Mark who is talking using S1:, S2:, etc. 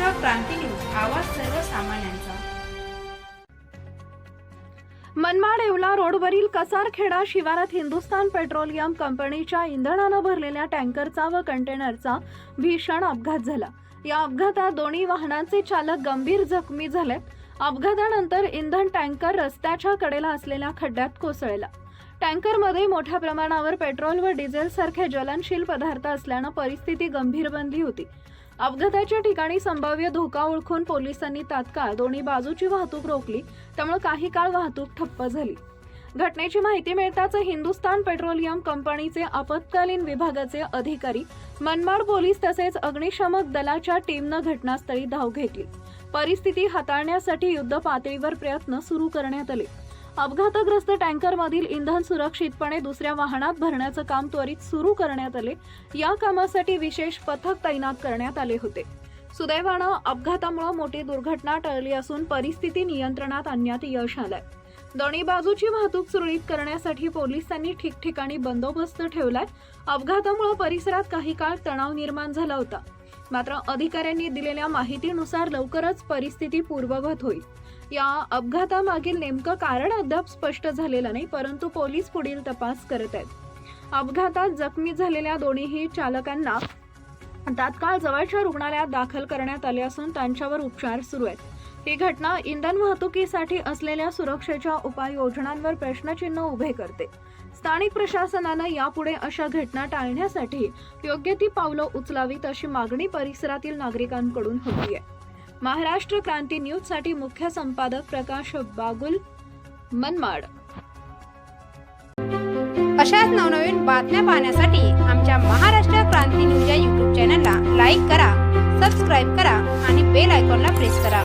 S1: Maharashtra Kranti news आवाज सर्वसामान्यांचा.
S2: मनमाड येवला रोडवरील कसारखेडा शिवारात हिंदुस्थान पेट्रोलियम कंपनीच्या इंधनानं भरलेल्या टँकरचा व कंटेनरचा भीषण अपघात झाला. या अपघातात दोन्ही वाहनांचे चालक गंभीर जखमी झाले. अपघातानंतर इंधन टँकर रस्त्याच्या कडेला असलेल्या खड्ड्यात कोसळला. टँकरमध्ये मोठ्या प्रमाणावर पेट्रोल व डिझेल सारखे ज्वलनशील पदार्थ असल्यानं परिस्थिती गंभीर बनली होती. अपघाताच्या ठिकाणी संभाव्य धोका ओळखून पोलिसांनी तात्काळ दोन्ही बाजूची वाहतूक रोखली त्यामुळे काही काळ वाहतूक ठप्प झाली. घटनेची माहिती मिळताच हिंदुस्थान पेट्रोलियम कंपनीचे आपत्कालीन विभागाचे अधिकारी मनमाड पोलीस तसेच अग्निशामक दलाच्या टीमनं घटनास्थळी धाव घेतली. परिस्थिती हाताळण्यासाठी युद्ध पातळीवर प्रयत्न सुरू करण्यात आले. अपघातग्रस्त टँकरमधील इंधन सुरक्षितपणे दुसऱ्या वाहनात भरण्याचं काम त्वरित सुरू करण्यात आले. या कामासाठी विशेष पथक तैनात करण्यात आले होते. सुदैवानं अपघातामुळे मोठी दुर्घटना टळली असून परिस्थिती नियंत्रणात आणण्यात यश आलंय. दोन्ही बाजूची वाहतूक सुरळीत करण्यासाठी पोलिसांनी ठिकठिकाणी बंदोबस्त ठेवलाय. अपघातामुळे परिसरात काही काळ तणाव निर्माण झाला होता. मात्र अधिकाऱ्यांनी दिलेल्या माहितीनुसार लवकरच परिस्थिती पूर्ववत होईल. या अपघातामागील नेमकं कारण अद्याप स्पष्ट झालेलं नाही परंतु पोलीस पुढील तपास करत आहेत. अपघातात जखमी झालेल्या दोन्हीही चालकांना तात्काळ जवळच्या रुग्णालयात दाखल करण्यात आले असून त्यांच्यावर उपचार सुरू आहेत. ही घटना इंधन वाहतुकीसाठी असलेल्या सुरक्षेच्या उपाययोजनांवर प्रश्नचिन्ह उभे करते. स्थानिक प्रशासनानं यापुढे अशा घटना टाळण्यासाठी योग्य ती पावलं उचलावीत अशी मागणी परिसरातील नागरिकांकडून होतीये. महाराष्ट्र क्रांती न्यूजसाठी मुख्य संपादक प्रकाश बागुल मनमाड.
S3: अशाच नवनवीन बातम्या पाहण्यासाठी आमच्या महाराष्ट्र क्रांती न्यूज या यूट्यूब चॅनलला लाईक करा सबस्क्राईब करा आणि बेल आयकॉनला प्रेस करा.